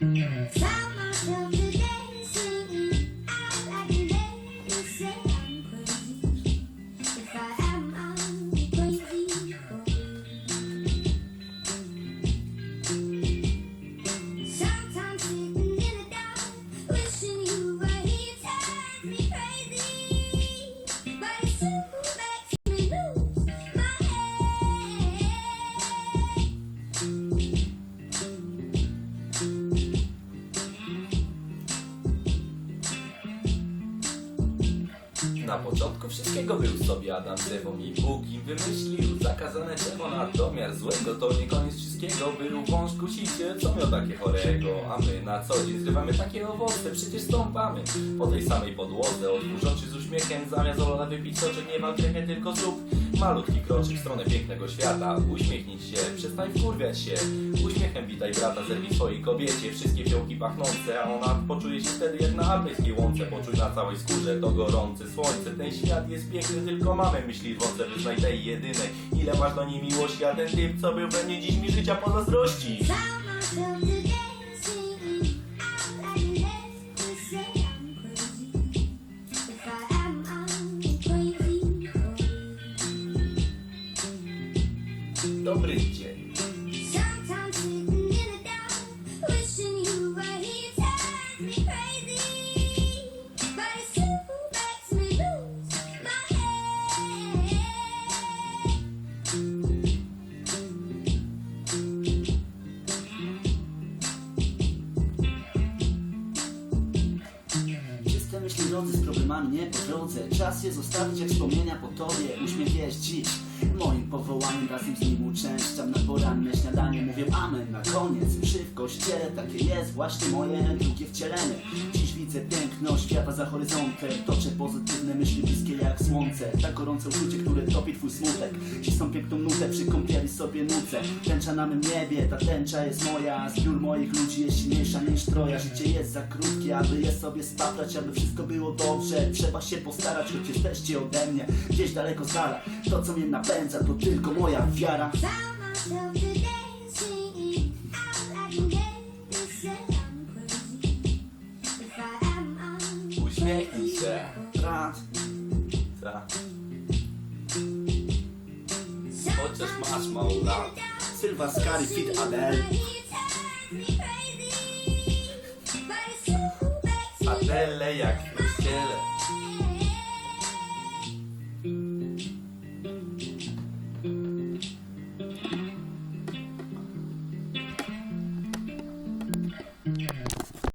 Yeah. Wszystkiego był sobie Adam z Ewą i Bóg im wymyślił zakazane na domiar złego. To nie koniec wszystkiego, był wąż kusiciel, co miał takie chorego. A my na co dzień zrywamy takie owoce, przecież stąpamy po tej samej podłodze. Otwórz oczy z uśmiechem, zamiast ola wypić soczek Nie wal nie tylko zrób malutki kroczek w stronę pięknego świata. Uśmiechnij się, przestań wkurwiać się. Uśmiechem witaj brata, zerwij swojej kobiecie. Wszystkie fiołki pachnące, a ona poczuje się wtedy jak na alpejskiej łące. Poczuj na całej skórze to gorące słońce Ten świat jest piękny, tylko mamy myśli rwące Wyznaj tej jedynej, ile masz do niej miłości A ten typ, co był we mnie dziś mi życia pozazdrości. Found myself nie po drodze. Czas je zostawić jak wspomnienia po tobie. Uśmiech jest dziś moim powołaniem. Razem z nim uczęszczam na poranne śniadanie. Mówię amen na koniec. Przy w kościele Takie jest. Właśnie moje drugie wcielenie Dziś widzę piękno świata za horyzontem. Toczę pozytywne myśli bliskie jak słońce. Tak gorące uczucie, które topi twój smutek. Cisną piękną nutę przy kąpieli sobie nucę Tęcza na mym niebie, ta tęcza jest moja. Zbiór moich ludzi jest silniejsza niż troja. Życie jest za krótkie, aby je sobie spaprać Aby wszystko było dobrze, trzeba się postarać Choć jesteście ode mnie, gdzieś daleko z To co mnie napędza, to tylko moja wiara. Found Uśmiechnij się Brat, Ta. Chociaż masz mało lat. Sylwa Skary, Fit Adele Adele jak w